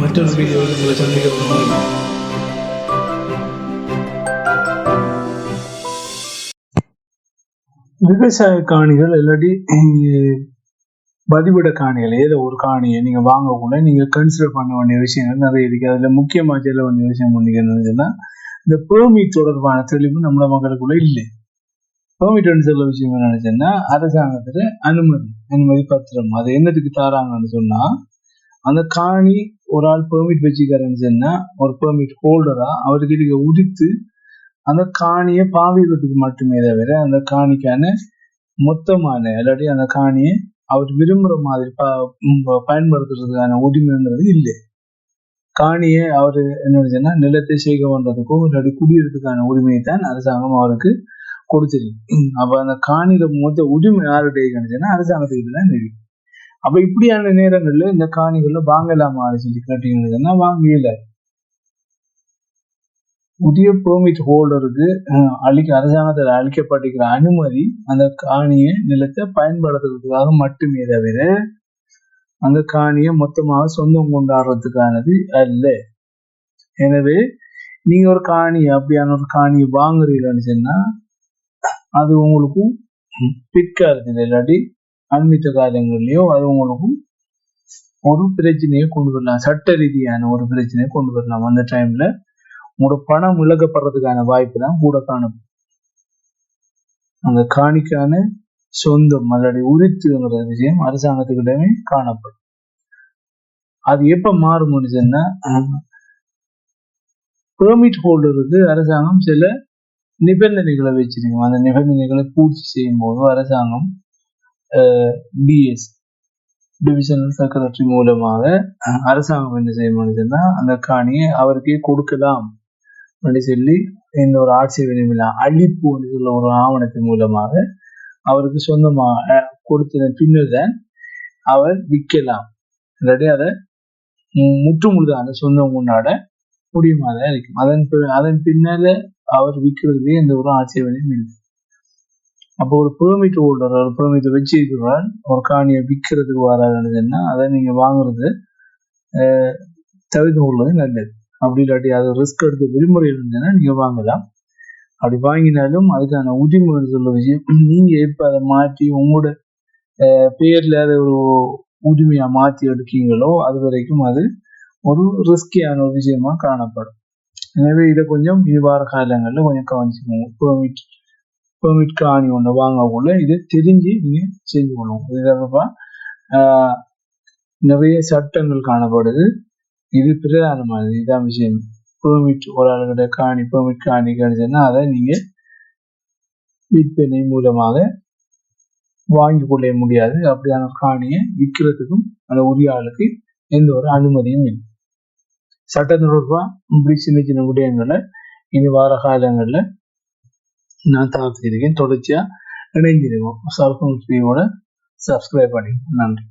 மற்றொரு வீடியோவில் உங்களை சந்திக்க விவசாய காணிகள் இல்லாட்டி பதிவிட காணிகள் ஏதோ ஒரு காணியை நீங்க வாங்கக்குள்ள நீங்க கன்சிடர் பண்ண வேண்டிய விஷயங்கள் நிறைய இருக்கு. அதுல முக்கியமா சொல்ல வேண்டிய விஷயம் பண்ணிக்கணும்னா இந்த பெர்மிட் தொடர்பான தெளிவு நம்மள மக்களுக்குள்ள இல்லை. பெர்மிட் சொல்ல விஷயம் என்ன சொன்னா அரசாங்கத்துல அனுமதி அனுமதி பத்திரம் அது என்னத்துக்கு தாராங்கன்னு சொன்னா அந்த காணி ஒரு ஆள் பெர்மிட் வச்சுக்கிறேன்னு சொன்னா ஒரு பெர்மிட் ஹோல்டரா அவர்கிட்ட உதித்து அந்த காணியை பாவிக்கிறதுக்கு மட்டுமே தவிர அந்த காணிக்கான மொத்தமான இல்லாட்டி அந்த காணியை அவர் விரும்புற மாதிரி ப பயன்படுத்துறதுக்கான உரிமைங்கிறது இல்லை. காணியை அவர் என்ன சொன்னா நிலத்தை செய்க பண்றதுக்கோ இல்லாட்டி குடியிருக்கிறதுக்கான உரிமையை தான் அரசாங்கம் அவருக்கு கொடுத்துருக்கு. அப்ப அந்த காணியில மொத்த உரிமை யாருடைய சொன்னா அரசாங்கத்துக்கு தான் இருக்கு. அப்ப இப்படியான நேரங்கள்ல இந்த காணிகள்ல வாங்கலாமான்னு சொல்லி கேட்டீங்கன்னு சொன்னா வாங்கல புதிய பெர்மிட் ஹோல்டருக்கு அளிக்க அரசாங்கத்தில் அளிக்கப்பட்டிருக்கிற அனுமதி அந்த காணியை நிலத்தை பயன்படுத்துறதுக்காக மட்டுமே தவிர அந்த காணியை மொத்தமாக சொந்தம் கொண்டாடுறதுக்கானது அல்ல. எனவே நீங்க ஒரு காணி அப்படியான ஒரு காணியை வாங்குறீங்கன்னு சொன்னா அது உங்களுக்கும் பிற்காலத்தில் இல்லாட்டி அண்மித்த காரியங்கள்லயோ அது உங்களுக்கும் ஒரு பிரச்சனையை கொண்டு வரலாம். சட்ட ரீதியான ஒரு பிரச்சனையை கொண்டு வரலாம். அந்த டைம்ல உங்களோட பணம் இழக்கப்படுறதுக்கான வாய்ப்பு தான் கூட காணப்படும். அந்த காணிக்கான சொந்தம் அல்லது உரித்துங்கிற விஷயம் அரசாங்கத்துக்கிட்டமே காணப்படும். அது எப்ப மாறும்னு சொன்னா பெர்மிட் ஹோல்டருக்கு அரசாங்கம் சில நிபந்தனைகளை வச்சிருக்கோம். அந்த நிபந்தனைகளை பூர்த்தி செய்யும் போது அரசாங்கம் டிஎஸ் டிவிஷனல் செக்ரட்டரி மூலமாக அரசாங்கம் என்ன செய்யணும்னு சொன்னா அந்த காணியை அவருக்கே கொடுக்கலாம் அப்படின்னு சொல்லி இந்த ஒரு ஆட்சேபனையும் இல்லை அழிப்பு சொல்ல ஒரு ஆவணத்தின் மூலமாக அவருக்கு சொந்தமா அஹ், கொடுத்த பின்னர் தான் அவர் விற்கலாம். இல்லாட்டி அதை மு- முற்று முழுதான சொந்தம் கொண்டாட முடியுமா? தான் இருக்கும் அதன் அதன் பின்னால அவர் விற்கிறதுலே எந்த ஒரு ஆட்சேபனையும் இல்லை அப்போ ஒரு பெர்மிட் ஹோல்டர் ஒரு பெர்மிட் வச்சிருக்கிறார் ஒரு காணியை விற்கிறதுக்கு வராதுன்னா அதை நீங்க வாங்குறது தவிர்த்து கொள்வது நல்லது. அப்படி இல்லாட்டி அது ரிஸ்க் எடுக்க விரும்புறை இருந்ததுன்னா நீங்கள் வாங்கலாம். அப்படி வாங்கினாலும் அதுக்கான உரிமை சொல்ல விஷயம் நீங்க எப்போ அதை மாற்றி உங்களோட பேரில் அதை ஒரு உரிமையா மாற்றி எடுக்கீங்களோ அது வரைக்கும் அது ஒரு ரிஸ்கியான ஒரு விஷயமா காணப்படும். எனவே இதை கொஞ்சம் இனி காலங்களில் கொஞ்சம் கவனிச்சுக்கோங்க. பெர்மிட் பெர்மிட் காணி ஒன்று வாங்கக்குள்ள இதை தெரிஞ்சு நீங்கள் செஞ்சு கொள்ளணும். இது தொடர்பாக நிறைய சட்டங்கள் காணப்படுது. இது பிரதானமானது. இதான் விஷயம். பெர்மிட் ஒரு ஆளுகிட்ட காணி பெர்மிட் காணி கிடைச்சதுன்னா அதை நீங்க விற்பனை மூலமாக வாங்கி கொள்ள முடியாது. அப்படியான காணியை விற்கிறதுக்கும் அந்த உரிய ஆளுக்கு எந்த ஒரு அனுமதியும் இல்லை. சட்ட தொடர்பாக இப்படி சின்ன சின்ன விடயங்களை இனி வார காலங்களில் நான் தாத்திருக்கேன் தொடர்ச்சியா இணைஞ்சிருக்கோம் சல்பம் ஸ்பீயோட சப்ஸ்கிரைப் பண்ணி நன்றி.